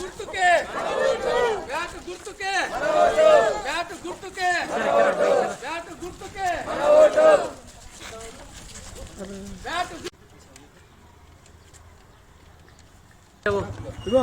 గుర్తుకే బ్యాట్ గుర్తుకే బ్యాట్ గుర్తుకే బ్యాట్ గుర్తుకే బ్యాట్ ఇదిగో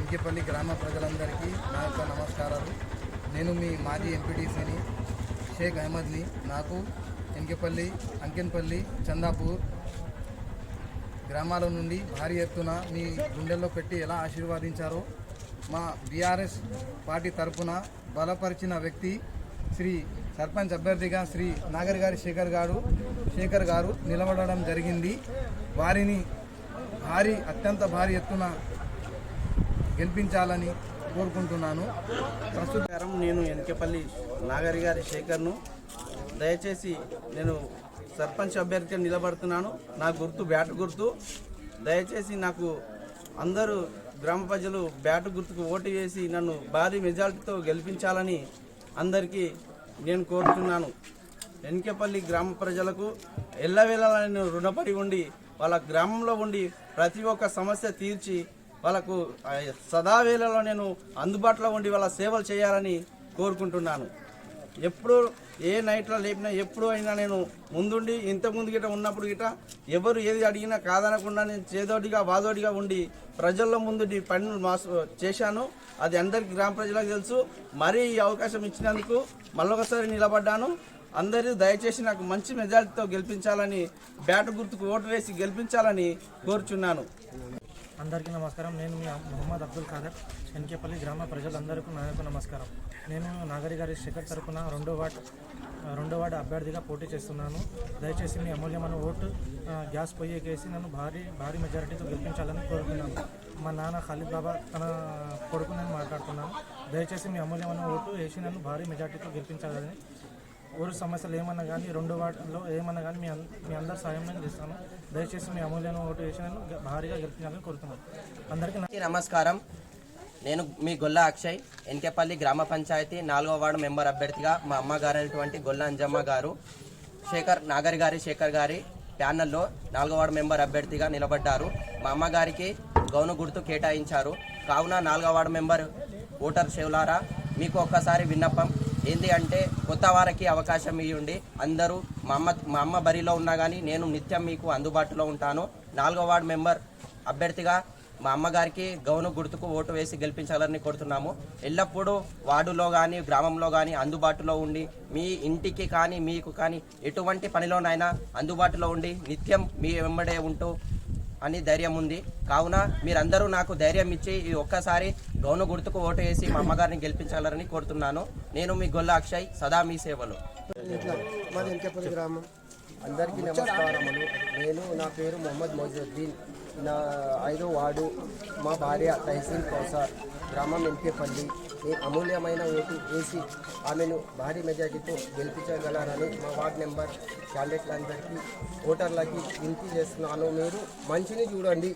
ఎంకేపల్లి గ్రామ ప్రజలందరికీ నా యొక్క నమస్కారాలు. నేను మీ మాజీ ఎంపీటీసీని షేక్ అహ్మద్ని నాకు ఎంకేపల్లి అంకెన్పల్లి చందాపూర్ గ్రామాల నుండి భారీ ఎత్తున మీ గుండెల్లో పెట్టి ఎలా ఆశీర్వాదించారో మా బీఆర్ఎస్ పార్టీ తరపున బలపరిచిన వ్యక్తి శ్రీ సర్పంచ్ అభ్యర్థిగా శ్రీ నాగర్ గారి శేఖర్ గారు శేఖర్ గారు నిలబడడం జరిగింది. వారిని భారీ అత్యంత భారీ ఎత్తున గెలిపించాలని కోరుకుంటున్నాను. ప్రస్తుతం నేను ఎన్కేపల్లి నాగరి గారి శేఖర్ను. దయచేసి నేను సర్పంచ్ అభ్యర్థిగా నిలబడుతున్నాను. నా గుర్తు బ్యాట్ గుర్తు. దయచేసి నాకు అందరూ గ్రామ ప్రజలు బ్యాట్ గుర్తుకు ఓటు వేసి నన్ను భారీ మెజార్టీతో గెలిపించాలని అందరికీ నేను కోరుతున్నాను. ఎన్కేపల్లి గ్రామ ప్రజలకు ఎల్లవేళలా నేను రుణపడి ఉండి వాళ్ళ గ్రామంలో ఉండి ప్రతి ఒక్క సమస్య తీర్చి వాళ్ళకు సదావేళలో నేను అందుబాటులో ఉండి వాళ్ళ సేవలు చేయాలని కోరుకుంటున్నాను. ఎప్పుడు ఏ నైట్లో లేపినా ఎప్పుడు అయినా నేను ముందుండి ఇంతకుముందు గిట ఉన్నప్పుడు గిట ఎవరు ఏది అడిగినా కాదనకుండా నేను చేదోడిగా వాదోడిగా ఉండి ప్రజల్లో ముందు పనులు మాస్ చేశాను. అది అందరికి గ్రామ ప్రజలకు తెలుసు. మరీ ఈ అవకాశం ఇచ్చినందుకు మళ్ళొకసారి నిలబడ్డాను. అందరూ దయచేసి నాకు మంచి మెజార్టీతో గెలిపించాలని బ్యాట్ గుర్తుకు ఓటు వేసి గెలిపించాలని కోరుచున్నాను. అందరికీ నమస్కారం. నేను మీ మొహమ్మద్ అబ్దుల్ ఖాదర్ ఎన్కేపల్లి గ్రామ ప్రజలందరికీ నా యొక్క నమస్కారం. నేను నాగరి గారి శిఖర్ తరపున రెండో వార్డు రెండో వార్డు అభ్యర్థిగా పోటీ చేస్తున్నాను. దయచేసి మీ అమూల్యమైన ఓటు గ్యాస్ పొయ్యికేసి నన్ను భారీ భారీ మెజారిటీతో గెలిపించాలని కోరుకున్నాను మా నాన్న ఖాళీద్ బాబా తన కొడుకు నేను మాట్లాడుతున్నాను. దయచేసి మీ అమూల్యమైన ఓటు వేసి నన్ను భారీ మెజారిటీతో గెలిపించాలని ఊరు సమస్యలు ఏమన్నా కానీ రెండు వాటిలో ఏమన్నా కానీ మీ అన్- మీ అందరి సాయం నేను చేస్తాను. దయచేసి మీ అమూల్యమైన ఓటు వేసి నేను భారీగా గెలిపించాలని కోరుతున్నాను. అందరికీ నమస్కారం. నేను మీ గొల్ల అక్షయ్ ఎన్కేపల్లి గ్రామ పంచాయతీ నాలుగో వార్డు మెంబర్ అభ్యర్థిగా మా అమ్మగారైనటువంటి గొల్ల అంజమ్మ గారు శేఖర్ నాగరి గారి శేఖర్ గారి ప్యానల్లో నాలుగో వార్డు మెంబర్ అభ్యర్థిగా నిలబడ్డారు. మా అమ్మగారికి గౌను గుర్తు కేటాయించారు. కావున నాలుగో వార్డు మెంబర్ ఓటర్ శివులారా మీకు ఒక్కసారి విన్నపం ఏంటి అంటే కొత్త వారికి అవకాశం ఇవ్వండి అందరూ మా అమ్మ మా అమ్మ బరిలో ఉన్నా కానీ నేను నిత్యం మీకు అందుబాటులో ఉంటాను. నాలుగో వార్డు మెంబర్ అభ్యర్థిగా మా అమ్మగారికి గౌను గుర్తుకు ఓటు వేసి గెలిపించాలని కోరుతున్నాము. ఎల్లప్పుడూ వార్డులో కానీ గ్రామంలో కానీ అందుబాటులో ఉండి మీ ఇంటికి కానీ మీకు కానీ ఎటువంటి పనిలోనైనా అందుబాటులో ఉండి నిత్యం మీ వెంబడే ఉంటూ అని ధైర్యం ఉంది. కావున మీరందరూ నాకు ధైర్యం ఇచ్చి ఈ ఒక్కసారి గౌను గుర్తుకు ఓటు వేసి మా అమ్మగారిని గెలిపించాలని కోరుతున్నాను. నేను మీ గొల్ల అక్షయ్ సదా మీ సేవలు. అందరికీ నమస్కారములు. నేను నా పేరు మొహమ్మద్ మొజుద్దీన్. నా ఐదో వార్డు మా భార్య తహసీన్ కౌసార్ గ్రామం ఎంకేపల్లి నేను అమూల్యమైన ఓటు వేసి ఆమెను భారీ మెజార్టీతో గెలిపించగలరని మా వార్డ్ నెంబర్ క్యాండిడేట్లందరికీ ఓటర్లకి వింతి చేస్తున్నాను. మీరు మంచిని చూడండి.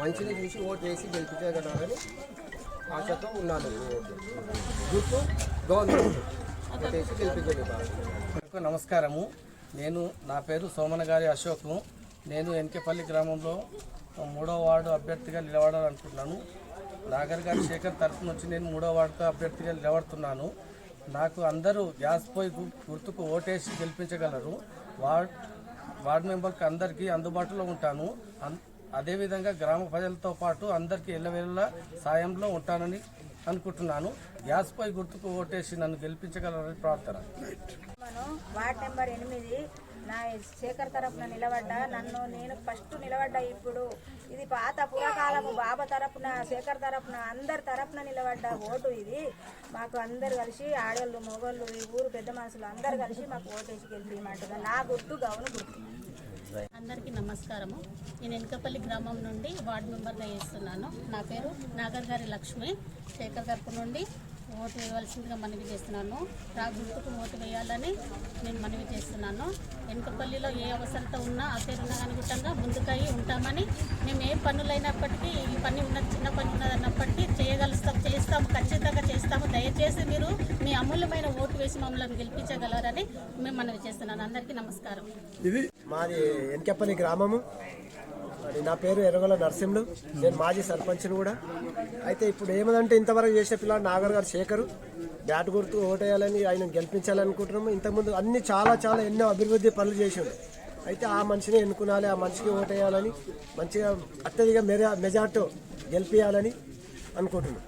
మంచిని చూసి ఓటు వేసి గెలిపించగలరని ఆశతో ఉన్నాను. గుర్తు గవర్నమెంట్ ఓటేసి నమస్కారము. నేను నా పేరు సోమన గారి అశోక్ను నేను ఎన్కేపల్లి గ్రామంలో మూడో వార్డు అభ్యర్థిగా నిలబడాలనుకుంటున్నాను. నాగర్ గారి శేఖర్ తరఫున వచ్చి నేను మూడో వార్డు అభ్యర్థిగా నిలబడుతున్నాను. నాకు అందరూ గ్యాస్ పొయ్యి గుర్తుకు ఓటేసి గెలిపించగలరు. వార్డ్ వార్డు మెంబర్కి అందరికీ అందుబాటులో ఉంటాను. అదేవిధంగా గ్రామ ప్రజలతో పాటు అందరికీ ఎల్లవేళలా సాయంలో ఉంటానని అనుకుంటున్నాను. గ్యాస్ పై గుర్తుకు ఓటేసి నన్ను గెలిపించగలరని ప్రార్థన. వార్డ్ నెంబర్ ఎనిమిది నా శేఖర్ తరపున నిలబడ్డా. నన్ను నేను ఫస్ట్ నిలబడ్డా ఇప్పుడు. ఇది పాత పురాకాలము. బాబా తరపున శేఖర్ తరపున అందరి తరపున నిలబడ్డ ఓటు ఇది. మాకు అందరు కలిసి ఆడోళ్ళు మొగోళ్ళు ఈ ఊరు పెద్ద మనుషులు అందరు కలిసి మాకు ఓటేసి గెలిపిమంటారు నా గుర్తు గౌను గుర్తు. అందరికీ నమస్కారము. నేను ఎనకపల్లి గ్రామం నుండి వార్డు మెంబర్గా చేస్తున్నాను. నా పేరు నాగర్ గారి లక్ష్మి. శేఖర్ తరపు నుండి ఓటు వేయవలసిందిగా మనవి చేస్తున్నాను. రా గుర్తుకు ఓటు వేయాలని నేను మనవి చేస్తున్నాను. వెనుకపల్లిలో ఏ అవసరత ఉన్నా అసేరున్నా అనుగుణంగా ముందుకై ఉంటామని మేము ఏ పనులైనప్పటికీ ఈ పని ఉన్నది చిన్న పని ఉన్నది అన్నప్పటికీ చేయగలుస్తాం చేస్తాము ఖచ్చితంగా చేస్తాము. దయచేసి మీరు మీ అమూల్యమైన ఓటు వేసి మమ్మల్ని గెలిపించగలరని మేము మనవి చేస్తున్నాను. అందరికీ నమస్కారం. మాది ఎన్కెప్పల్లి గ్రామము. మరి నా పేరు ఎర్రగొల్ల నరసింహులు. నేను మాజీ సర్పంచ్ని కూడా. అయితే ఇప్పుడు ఏమదంటే ఇంతవరకు చేసే పిల్లాడు నాగర్ గారు శేఖరు. బ్యాట్ గుర్తు ఓటేయాలని ఆయన గెలిపించాలనుకుంటున్నాము. ఇంతకుముందు అన్ని చాలా చాలా ఎన్నో అభివృద్ధి పనులు చేసిండు. అయితే ఆ మనిషిని ఎన్నుకునాలి ఆ మనిషికి ఓటేయాలని మంచిగా అత్యధిక మెజార్టీ గెలిపించాలని అనుకుంటున్నాం